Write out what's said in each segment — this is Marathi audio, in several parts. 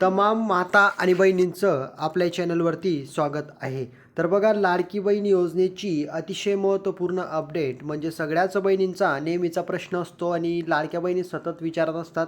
तमाम माता आणि बहिणींचं आपल्या चॅनलवरती स्वागत आहे. तर बघा लाडकी बहीण योजनेची अतिशय महत्त्वपूर्ण अपडेट म्हणजे सगळ्याच बहिणींचा नेहमीचा प्रश्न असतो आणि लाडक्या बहिणी सतत विचारत असतात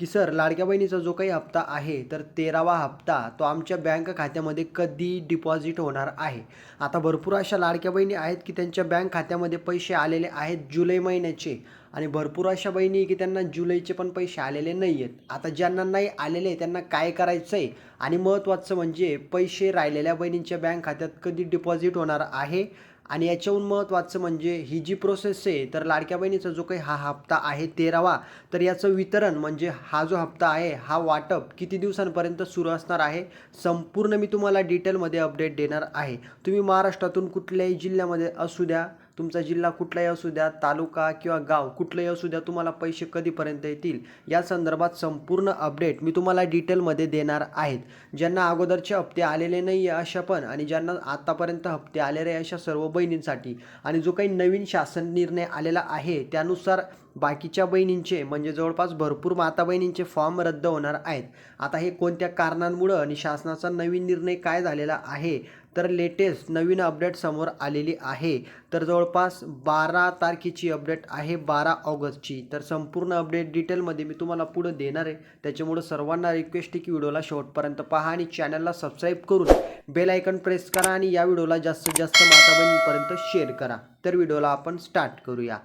की सर लाडक्या बहिणीचा जो काही हप्ता आहे तर तेरावा हप्ता तो आमच्या बँक खात्यामध्ये कधी डिपॉझिट होणार आहे? आता भरपूर अशा लाडक्या बहिणी आहेत की त्यांच्या बँक खात्यामध्ये पैसे आलेले आहेत जुलै महिन्याचे आणि भरपूर अशा बहिणी की त्यांना जुलैचे पण पैसे आलेले नाही आहेत आता ज्यांना नाही आलेले त्यांना काय करायचं आहे आणि महत्त्वाचं म्हणजे पैसे राहिलेल्या बहिणींच्या बँक खात्यात कधी डिपॉझिट होणार आहे? आणि याच्याहून महत्त्वाचं म्हणजे ही जी प्रोसेस आहे तर लाडक्या बहिणीचा जो काही हा हप्ता आहे तेरावा तर याचं वितरण म्हणजे हा जो हप्ता आहे हा वाटप किती दिवसांपर्यंत सुरू असणार आहे संपूर्ण मी तुम्हाला डिटेलमध्ये अपडेट देणार आहे. तुम्ही महाराष्ट्रातून कुठल्याही जिल्ह्यामध्ये असू द्या तुमचा जिल्हा कुठलाही असू द्या तालुका किंवा गाव कुठलंही असू द्या तुम्हाला पैसे कधीपर्यंत येतील? या संदर्भात संपूर्ण अपडेट मी तुम्हाला डिटेलमध्ये देणार आहेत. ज्यांना अगोदरचे हप्ते आलेले नाही आहे अशा पण आणि ज्यांना आत्तापर्यंत हप्ते आलेले आहे अशा सर्व बहिणींसाठी आणि जो काही नवीन शासन निर्णय आलेला आहे त्यानुसार बाकीच्या बहिणींचे म्हणजे जवळपास भरपूर माता बहिणींचे फॉर्म रद्द होणार आहेत. आता हे कोणत्या कारणांमुळं आणि शासनाचा नवीन निर्णय काय झालेला आहे? तर लेटेस्ट नवीन अपडेट समोर आलेली आहे. तर जवळपास बारा तारखेची अपडेट आहे बारा ऑगस्टची. तर संपूर्ण अपडेट डिटेलमध्ये मी तुम्हाला पुढं देणार आहे. त्याच्यामुळं सर्वांना रिक्वेस्ट आहे की व्हिडिओला शेवटपर्यंत पहा आणि चॅनलला सबस्क्राईब करून बेल आयकन प्रेस करा आणि या व्हिडिओला जास्तीत जास्त माता बहिणींपर्यंत शेअर करा. तर व्हिडिओला आपण स्टार्ट करूया.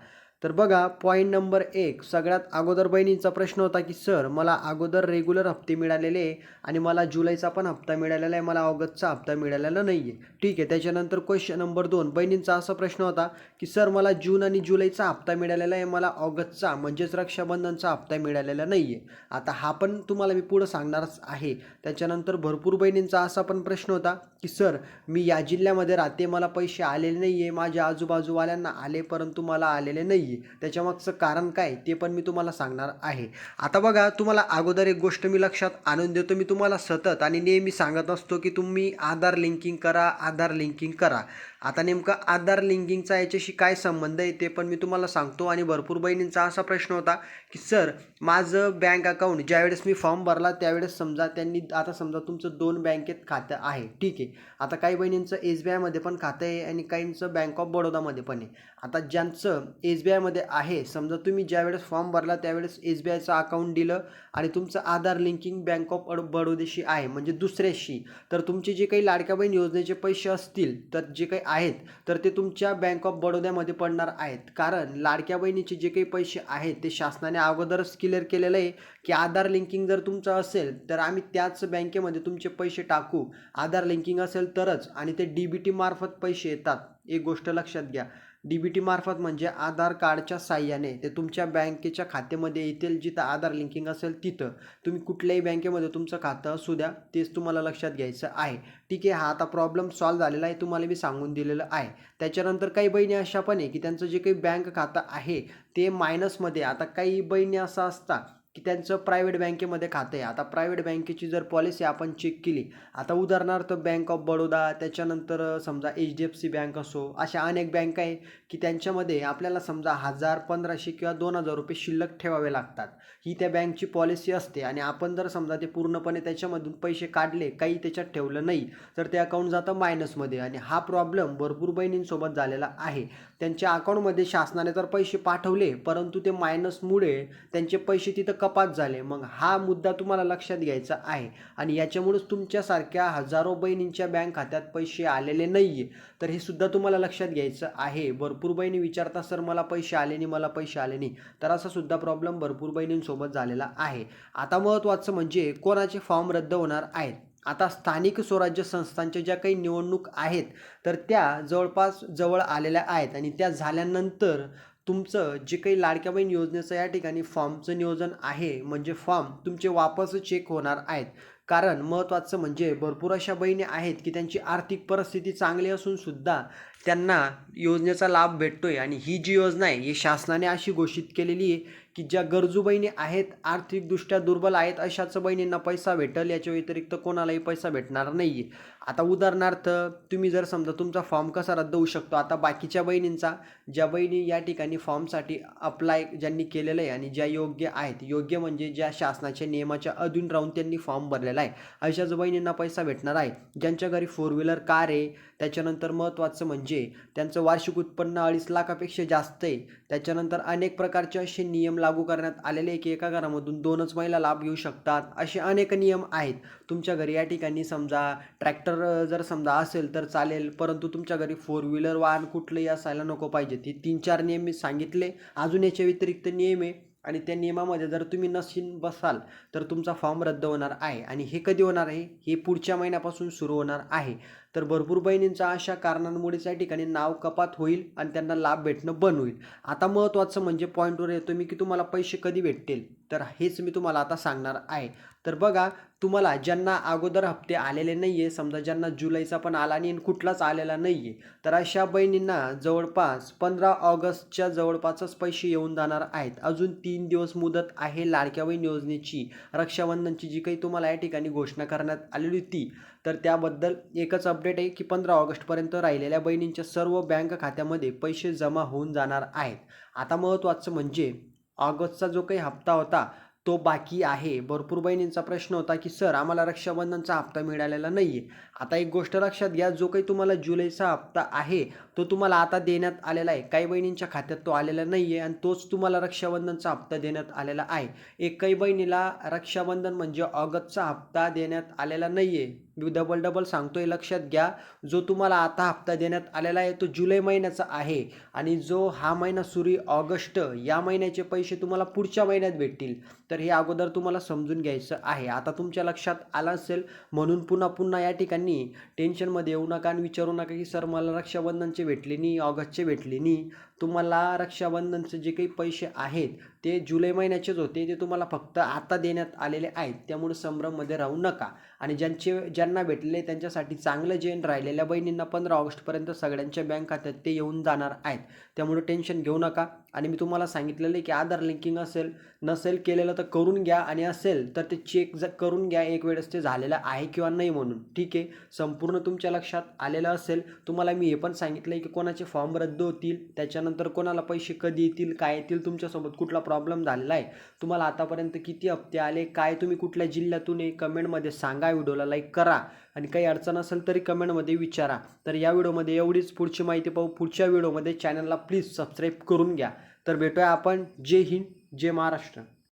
तर बघा पॉईंट नंबर एक. सगळ्यात अगोदर बहिणींचा प्रश्न होता की सर मला अगोदर रेग्युलर हप्ते मिळालेले आणि मला जुलैचा पण हप्ता मिळालेला आहे. मला ऑगस्टचा हप्ता मिळालेला नाही आहे ठीक आहे त्याच्यानंतर क्वेश्चन नंबर दोन. बहिणींचा असा प्रश्न होता की सर मला जून आणि जुलैचा हप्ता मिळालेला आहे. मला ऑगस्टचा म्हणजेच रक्षाबंधनचा हप्ता मिळालेला नाही आहे आता हा पण तुम्हाला मी पुढं सांगणारच आहे. त्याच्यानंतर भरपूर बहिणींचा असा पण प्रश्न होता की सर मी या जिल्ह्यामध्ये राहते. मला पैसे आलेले नाही आहे माझ्या आजूबाजूवाल्यांना आले परंतु मला आलेले नाही आहे त्याच्यामागचं कारण काय ते पण मी तुम्हाला सांगणार आहे. आता बघा तुम्हाला अगोदर एक गोष्ट मी लक्षात आणून देतो. मी तुम्हाला सतत आणि नेहमी सांगत असतो की तुम्ही आधार लिंकिंग करा आधार लिंकिंग करा. आता नेमकं आधार लिंकिंगचा याच्याशी काय संबंध आहे ते पण मी तुम्हाला सांगतो. आणि भरपूर बहिणींचा असा प्रश्न होता की सर माझं बँक अकाउंट ज्यावेळेस मी फॉर्म भरला त्यावेळेस समजा त्यांनी आता समजा तुमचं दोन बँकेत खातं आहे. ठीक आहे. आता काही बहिणींचं एस बी आयमध्ये पण खातं आहे आणि काहींचं बँक ऑफ बडोदामध्ये पण आहे. आता ज्यांचं एस बी आयमध्ये आहे समजा तुम्ही ज्यावेळेस फॉर्म भरला त्यावेळेस एस बी आयचं अकाउंट दिलं आणि तुमचं आधार लिंकिंग बँक ऑफ बडोदेशी आहे म्हणजे दुसऱ्याशी तर तुमचे जे काही लाडक्या बहीण योजनेचे पैसे असतील तर जे काही आहेत तर ते तुमच्या बँक ऑफ बडोद्यामध्ये पडणार आहेत. कारण लाडक्या बहिणीचे जे काही पैसे आहेत ते शासनाने अगोदरच क्लिअर केलेलं आहे की आधार लिंकिंग जर तुमचं असेल तर आम्ही त्याच बँकेमध्ये तुमचे पैसे टाकू. आधार लिंकिंग असेल तरच आणि ते डी बी टीमार्फत पैसे येतात. एक गोष्ट लक्षात घ्या. डी बी टीमार्फत म्हणजे आधार कार्डच्या साह्याने ते तुमच्या बँकेच्या खात्यामध्ये येतील जिथं आधार लिंकिंग असेल तिथं. तुम्ही कुठल्याही बँकेमध्ये तुमचं खातं असू द्या तेच तुम्हाला लक्षात घ्यायचं आहे. ठीक आहे हा आता प्रॉब्लेम सॉल्व्ह झालेला आहे तुम्हाला मी सांगून दिलेलं आहे. त्याच्यानंतर काही बहिणी अशा पण आहे की त्यांचं जे काही बँक खातं आहे ते मायनसमध्ये आता काही बहिणी असं असतात की त्यांचं प्रायव्हेट बँकेमध्ये खातं आहे. आता प्रायव्हेट बँकेची जर पॉलिसी आपण चेक केली आता उदाहरणार्थ बँक ऑफ बडोदा त्याच्यानंतर समजा H D F C bank असो अशा अनेक बँक आहे की त्यांच्यामध्ये आपल्याला समजा हजार पंधराशे किंवा दोन हजार रुपये शिल्लक ठेवावे लागतात. ही त्या बँकची पॉलिसी असते आणि आपण जर समजा ते पूर्णपणे त्याच्यामधून पैसे काढले काही त्याच्यात ठेवलं नाही तर ते अकाउंट जातं मायनसमध्ये आणि हा प्रॉब्लेम भरपूर बहिणींसोबत झालेला आहे. त्यांच्या अकाउंटमध्ये शासनाने तर पैसे पाठवले परंतु ते मायनसमुळे त्यांचे पैसे तिथं कपात झाले. मग हा मुद्दा तुम्हाला लक्षात घ्यायचा आहे. आणि याच्यामुळेच तुमच्यासारख्या हजारो बहिणींच्या बँक खात्यात पैसे आलेले नाही आहे तर हे सुद्धा तुम्हाला लक्षात घ्यायचं आहे. भरपूर बहिणी विचारता सर मला पैसे आले नाही मला पैसे आले नाही. तर असा सुद्धा प्रॉब्लेम भरपूर बहिणींसोबत झालेला आहे. आता महत्त्वाचं म्हणजे कोणाचे फॉर्म रद्द होणार आहेत? आता स्थानिक स्वराज्य संस्थांच्या ज्या काही निवडणूक आहेत तर त्या जवळपास जवळ आलेल्या आहेत. आणि त्या झाल्यानंतर तुमचं जे काही लाडक्या बहीण योजनेचं या ठिकाणी फॉर्मचं नियोजन आहे म्हणजे फॉर्म तुमचे वापस चेक होणार आहेत. कारण महत्त्वाचं म्हणजे भरपूर अशा बहिणी आहेत की त्यांची आर्थिक परिस्थिती चांगली असून सुद्धा त्यांना योजनेचा लाभ भेटतोय. आणि ही जी योजना आहे ही शासनाने अशी घोषित केलेली आहे की ज्या गरजू बहिणी आहेत आर्थिकदृष्ट्या दुर्बल आहेत अशाच बहिणींना पैसा भेटेल याच्या व्यतिरिक्त कोणालाही पैसा भेटणार नाही आहे आता उदाहरणार्थ तुम्ही जर समजा तुमचा फॉर्म कसा रद्द होऊ शकतो आता बाकीच्या बहिणींचा ज्या बहिणी या ठिकाणी फॉर्मसाठी अप्लाय ज्यांनी केलेलं आहे आणि ज्या योग्य आहेत योग्य म्हणजे ज्या शासनाच्या नियमाच्या अधीन राहून त्यांनी फॉर्म भरलेला आहे अशाच बहिणींना पैसा भेटणार आहे. ज्यांच्या घरी फोर व्हीलर कार आहे त्याच्यानंतर महत्त्वाचं म्हणजे त्यांचं वार्षिक उत्पन्न अडीच लाखापेक्षा जास्त आहे. त्याच्यानंतर अनेक प्रकारचे असे नियम लागू करण्यात आलेले आहे की एका घरामधून दोनच महिला लाभ घेऊ शकतात असे अनेक नियम आहेत. तुमच्या घरी या ठिकाणी समजा ट्रॅक्टर जर समजा असेल तर चालेल परंतु तुमच्या घरी फोर व्हीलर वाहन कुठलंही असायला नको पाहिजे. ती तीन चार नियम मी सांगितले. अजून याच्या व्यतिरिक्त नियम आहे आणि त्या नियमामध्ये जर तुम्ही नशीन बसाल तर तुमचा फॉर्म रद्द होणार आहे. आणि हे कधी होणार आहे? हे पुढच्या महिन्यापासून सुरू होणार आहे. तर भरपूर बहिणींचा अशा कारणांमुळे त्या ठिकाणी नाव कपात होईल आणि त्यांना लाभ भेटणं बंद होईल. आता महत्त्वाचं म्हणजे पॉईंटवर येतो मी की तुम्हाला पैसे कधी भेटतील? तर हेच मी तुम्हाला आता सांगणार आहे. तर बघा तुम्हाला ज्यांना अगोदर हप्ते आलेले नाही आहे समजा ज्यांना जुलैचा पण आला नाही आणि कुठलाच आलेला नाही आहे तर अशा बहिणींना जवळपास पंधरा ऑगस्टच्या जवळपासच पैसे येऊन जाणार आहेत. अजून तीन दिवस मुदत आहे लाडक्या बहीण योजनेची. रक्षाबंधनची जी काही तुम्हाला या ठिकाणी घोषणा करण्यात आलेली होती तर त्याबद्दल एकच अपडेट आहे की पंधरा ऑगस्टपर्यंत राहिलेल्या बहिणींच्या सर्व बँक खात्यामध्ये पैसे जमा होऊन जाणार आहेत. आता महत्त्वाचं म्हणजे ऑगस्टचा जो काही हप्ता होता तो बाकी आहे. भरपूर बहिणींचा प्रश्न होता की सर आम्हाला रक्षाबंधनचा हप्ता मिळालेला नाही आहे आता एक गोष्ट लक्षात घ्या जो काही तुम्हाला जुलैचा हप्ता आहे तो तुम्हाला आता देण्यात आलेला आहे. काही बहिणींच्या खात्यात तो आलेला नाही आहे आणि तोच तुम्हाला रक्षाबंधनचा हप्ता देण्यात आलेला आहे. एक काही बहिणीला रक्षाबंधन म्हणजे ऑगस्टचा हप्ता देण्यात आलेला नाही आहे मी डबल डबल सांगतोय लक्षात घ्या. जो तुम्हाला आता हप्ता देण्यात आलेला आहे तो जुलै महिन्याचा आहे आणि जो हा महिना सुरू ऑगस्ट या महिन्याचे पैसे तुम्हाला पुढच्या महिन्यात भेटतील. तर तर हे अगोदर तुम्हाला समजून घ्यायचं आहे. आता तुमच्या लक्षात आलं असेल म्हणून पुन्हा पुन्हा या ठिकाणी टेन्शनमध्ये येऊ नका आणि विचारू नका की सर मला रक्षाबंधनचे भेटले नाही ऑगस्टचे भेटले नाही. तुम्हाला रक्षाबंधनचे जे काही पैसे आहेत ते जुलै महिन्याचेच होते ते तुम्हाला फक्त आता देण्यात आलेले आहेत. त्यामुळे संभ्रममध्ये राहू नका. आणि ज्यांचे ज्यांना भेटले त्यांच्यासाठी चांगलं जे राहिलेल्या बहिणींना पंधरा ऑगस्टपर्यंत सगळ्यांच्या बँक खात्यात ते येऊन जाणार आहेत. त्यामुळे टेन्शन घेऊ नका. आणि मी तुम्हाला सांगितलेलं आहे की आधार लिंकिंग असेल नसेल केलेलं तर करून घ्या. आणि असेल तर ते चेक ज करून घ्या. एक वेळेस ते झालेलं आहे किंवा नाही म्हणून. ठीक आहे? संपूर्ण तुमच्या लक्षात आलेलं असेल. तुम्हाला मी हे पण सांगितलं आहे की कोणाचे फॉर्म रद्द होतील त्याच्या त्याच्यानंतर कोणाला पैसे कधी येतील काय येतील तुमच्यासोबत कुठला प्रॉब्लेम झालेला आहे? तुम्हाला आतापर्यंत किती हप्ते आले? काय तुम्ही कुठल्या जिल्ह्यातून आहे? कमेंटमध्ये सांगा. व्हिडिओला लाईक करा. आणि काही अडचण असेल तरी कमेंटमध्ये विचारा. तर या व्हिडिओमध्ये एवढीच पुढची माहिती पाहू. पुढच्या व्हिडिओमध्ये चॅनलला प्लीज सबस्क्राईब करून घ्या. तर भेटूया आपण. जय हिंद जय महाराष्ट्र.